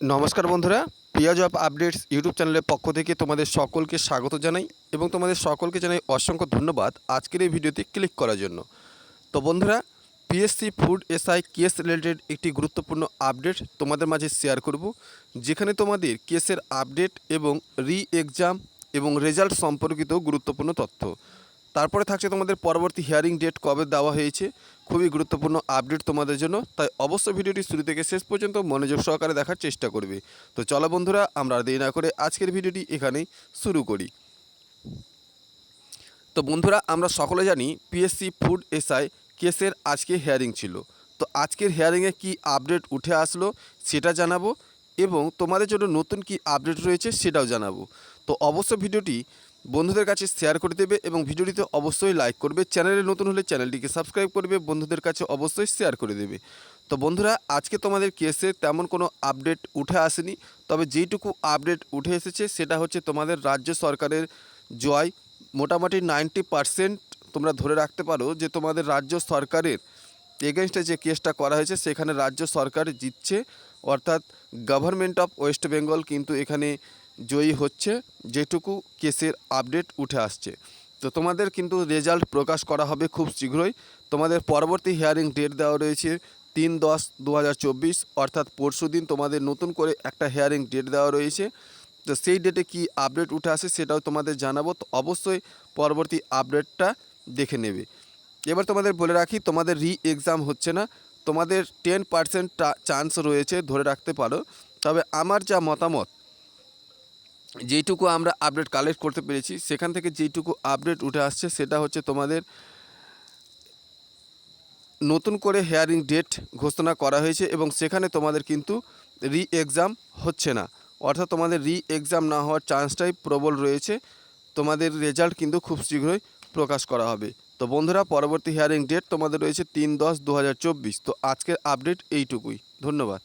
নমস্কার বন্ধুরা প্রিয়া job updates YouTube চ্যানেলের পক্ষ থেকে তোমাদের সকলকে স্বাগত জানাই এবং তোমাদের সকলকে জানাই অসংখ্য ধন্যবাদ আজকের এই ভিডিওতে ক্লিক করার জন্য। তো বন্ধুরা PSC food SI case related একটি গুরুত্বপূর্ণ আপডেট তোমাদের মাঝে শেয়ার করব, যেখানে তোমাদের কেসের আপডেট এবং রি এক্সাম এবং রেজাল্ট সম্পর্কিত গুরুত্বপূর্ণ তথ্য। তারপরে থাকছে তোমাদের পরবর্তী হিয়ারিং ডেট কবে দেওয়া হয়েছে, খুবই গুরুত্বপূর্ণ আপডেট তোমাদের জন্য, তাই অবশ্যই ভিডিওটি শুরু থেকে শেষ পর্যন্ত মনোযোগ সহকারে দেখার চেষ্টা করবে। তো চলো বন্ধুরা, আমরা দেরি না করে আজকের ভিডিওটি এখানেই শুরু করি। তো বন্ধুরা, আমরা সকলে জানি পিএসসি ফুড এসআই কেসের আজকে হিয়ারিং ছিল। তো আজকের হিয়ারিংয়ে কি আপডেট উঠে আসলো, সেটা জানাব। এবং তোমাদের জন্য নতুন কি আপডেট রয়েছে সেটাও জানাব। তো অবশ্যই ভিডিওটি বন্ধুদের কাছে শেয়ার করে দেবে এবং ভিডিওটিতে অবশ্যই লাইক করবে। চ্যানেলে নতুন হলে চ্যানেলটিকে সাবস্ক্রাইব করবে, বন্ধুদের কাছে অবশ্যই শেয়ার করে দেবে। তো বন্ধুরা, আজকে তোমাদের কেসে তেমন কোনো আপডেট উঠে আসেনি, তবে যেইটুকু আপডেট উঠে এসেছে সেটা হচ্ছে তোমাদের রাজ্য সরকারের জয়। মোটামুটি নাইনটি পারসেন্ট তোমরা ধরে রাখতে পারো যে তোমাদের রাজ্য সরকারের এগেনস্টে যে কেসটা করা হয়েছে, সেখানে রাজ্য সরকার জিতছে। অর্থাৎ গভর্নমেন্ট অফ ওয়েস্ট বেঙ্গল কিন্তু এখানে জয়ী হচ্ছে, যেটুকু কেসের আপডেট উঠে আসছে। তো তোমাদের কিন্তু রেজাল্ট প্রকাশ করা হবে খুব শীঘ্রই। তোমাদের পরবর্তী হিয়ারিং ডেট দেওয়া রয়েছে তিন দশ দু অর্থাৎ পরশু দিন তোমাদের নতুন করে একটা হিয়ারিং ডেট দেওয়া রয়েছে। তো সেই ডেটে কি আপডেট উঠে আসে সেটাও তোমাদের জানাব। তো অবশ্যই পরবর্তী আপডেটটা দেখে নেবে। এবার তোমাদের বলে রাখি, তোমাদের রি এক্সাম হচ্ছে না। তোমাদের টেন পার্সেন্ট চান্স রয়েছে ধরে রাখতে পারো। তবে আমার যা মতামত, যেইটুকু আমরা আপডেট কালেক্ট করতে পেরেছি, সেখান থেকে যেইটুকু আপডেট উঠে আসছে, সেটা হচ্ছে তোমাদের নতুন করে হেয়ারিং ডেট ঘোষণা করা হয়েছে এবং সেখানে তোমাদের কিন্তু রি এক্সাম হচ্ছে না। অর্থাৎ তোমাদের রি এক্সাম না হওয়ার চান্সটাই প্রবল রয়েছে। তোমাদের রেজাল্ট কিন্তু খুব শীঘ্রই প্রকাশ করা হবে। তো বন্ধুরা, পরবর্তী হিয়ারিং ডেট তোমাদের রয়েছে তিন দশ দু তো আজকের আপডেট এইটুকুই। ধন্যবাদ।